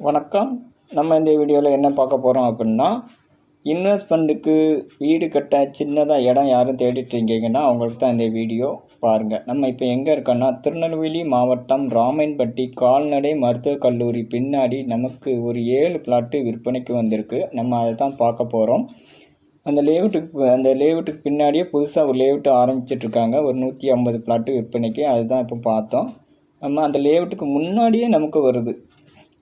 வணக்கம். நம்ம இந்த வீடியோவில் என்ன பார்க்க போகிறோம் அப்படின்னா இன்வெஸ்ட்மெண்ட்டுக்கு வீடு கட்ட சின்னதாக இடம் யாரும் தேடிட்டு இருக்கீங்கன்னா அவங்களுக்கு தான் இந்த வீடியோ பாருங்கள் நம்ம இப்போ எங்கே இருக்கோன்னா திருநெல்வேலி மாவட்டம் ராமன்பட்டி கால்நடை மருத்துவக் கல்லூரி பின்னாடி நமக்கு ஒரு ஏழு பிளாட்டு விற்பனைக்கு வந்திருக்கு. நம்ம அதை தான் பார்க்க போகிறோம் அந்த லேவுட்டுக்கு அந்த லேவுட்டுக்கு பின்னாடியே புதுசாக ஒரு லேவுட்டு ஆரம்பிச்சிட்ருக்காங்க ஒரு நூற்றி ஐம்பது பிளாட்டு விற்பனைக்கு. அதுதான் இப்போ பார்த்தோம். நம்ம அந்த லேவுட்டுக்கு முன்னாடியே நமக்கு வருது.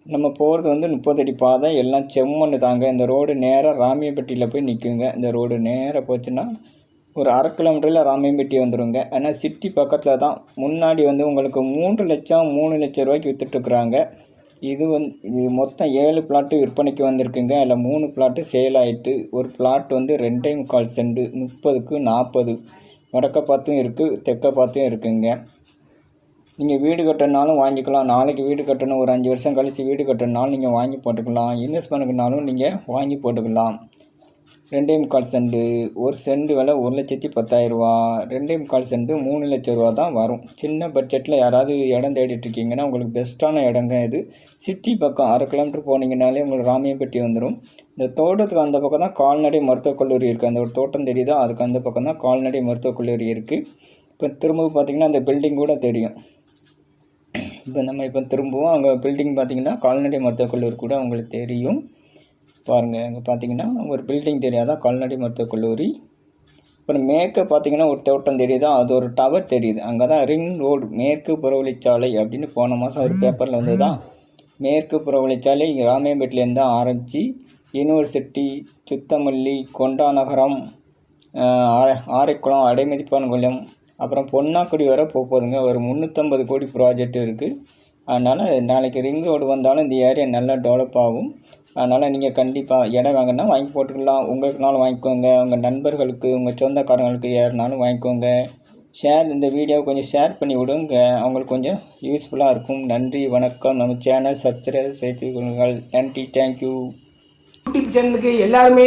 நம்ம போகிறது வந்து முப்பத்தடி பாதை எல்லாம் செம்மண்ணு தாங்க. இந்த ரோடு நேராக ராமியம்பட்டியில் போய் நிற்குங்க இந்த ரோடு நேராக போச்சுன்னா ஒரு அரை கிலோமீட்டரில் ராமியம்பட்டி வந்துடுங்க ஆனால் சிட்டி பக்கத்தில் தான். முன்னாடி வந்து உங்களுக்கு மூன்று லட்சம் மூணு லட்சம் ரூபாய்க்கு விற்றுட்ருக்குறாங்க இது வந்து இது மொத்தம் ஏழு பிளாட்டு விற்பனைக்கு வந்திருக்குங்க. அதில் மூணு பிளாட்டு சேல் ஆகிட்டு ஒரு பிளாட் வந்து ரெண்டே முக்கால் செண்டு முப்பதுக்கு நாற்பது வடக்க பார்த்தும் இருக்குது தெற்க பார்த்தும் இருக்குங்க. நீங்கள் வீடு கட்டணுனாலும் வாங்கிக்கலாம். நாளைக்கு வீடு கட்டணும். ஒரு அஞ்சு வருஷம் கழித்து வீடு கட்டணுனாலும் நீங்கள் வாங்கி போட்டுக்கலாம். இன்வெஸ்ட் பண்ணுறதுனாலும் நீங்கள் வாங்கி போட்டுக்கலாம். ரெண்டே முக்கால் செண்டு. ஒரு செண்டு விலை ஒரு லட்சத்தி பத்தாயிரரூவா. ரெண்டே முக்கால் செண்டு மூணு லட்ச ரூபா தான் வரும். சின்ன பட்ஜெட்டில் யாராவது இடம் தேடிட்டுருக்கீங்கன்னா உங்களுக்கு பெஸ்ட்டான இடங்க இது. சிட்டி பக்கம் அரை கிலோமீட்டர் போனீங்கனாலே உங்களுக்கு ராமியம்பட்டி வந்துடும் இந்த தோட்டத்துக்கு அந்த பக்கம் தான் கால்நடை மருத்துவக் கல்லூரி இருக்குது அந்த ஒரு தோட்டம் தெரியுதா? அதுக்கு அந்த பக்கம் தான் கால்நடை மருத்துவக் கல்லூரி இருக்குது இப்போ திரும்பவும் பார்த்தீங்கன்னா அந்த பில்டிங் கூட தெரியும். இப்போ நம்ம இப்போ திரும்பவும் அங்கே பில்டிங் பார்த்திங்கன்னா கால்நடை மருத்துவக் கல்லூரி கூட உங்களுக்கு தெரியும். பாருங்கள் அங்கே பார்த்தீங்கன்னா ஒரு பில்டிங் தெரியாதா? கால்நடை மருத்துவக் கல்லூரி அப்புறம் மேற்க பார்த்தீங்கன்னா ஒரு தோட்டம் தெரியுதா? அது ஒரு டவர் தெரியுது. அங்கே தான் ரிங் ரோடு மேற்கு புறவழிச்சாலை அப்படின்னு போன மாதம் ஒரு பேப்பரில் வந்ததா? மேற்கு புறவழிச்சாலை இங்கே ராமேம்பேட்டிலேருந்து தான் ஆரம்பித்து யூனிவர்சிட்டி சுத்தமல்லி கொண்டாநகரம் ஆரைக்குளம் அடைமதிப்பான்குளம் அப்புறம் பொன்னாக்குடி வரை போக போகுதுங்க. ஒரு முந்நூற்றம்பது கோடி ப்ராஜெக்ட் இருக்குது அதனால் நாளைக்கு ரிங் ரோடு வந்தாலும் இந்த ஏரியா நல்லா டெவலப் ஆகும். அதனால் நீங்கள் கண்டிப்பாக இடம் வாங்கினா வாங்கி போட்டுக்கலாம். உங்களுக்குனாலும் வாங்கிக்கோங்க. உங்கள் நண்பர்களுக்கு உங்கள் சொந்தக்காரங்களுக்கு யாருனாலும் வாங்கிக்கோங்க. ஷேர் இந்த வீடியோவை கொஞ்சம் ஷேர் பண்ணி விடுங்க. அவங்களுக்கு கொஞ்சம் யூஸ்ஃபுல்லாக இருக்கும். நன்றி வணக்கம். நம்ம சேனல் சப்ஸ்கிரைப் செய்து கொள்ளுங்கள். நன்றி தேங்க்யூ யூடியூப் சேனலுக்கு எல்லாருமே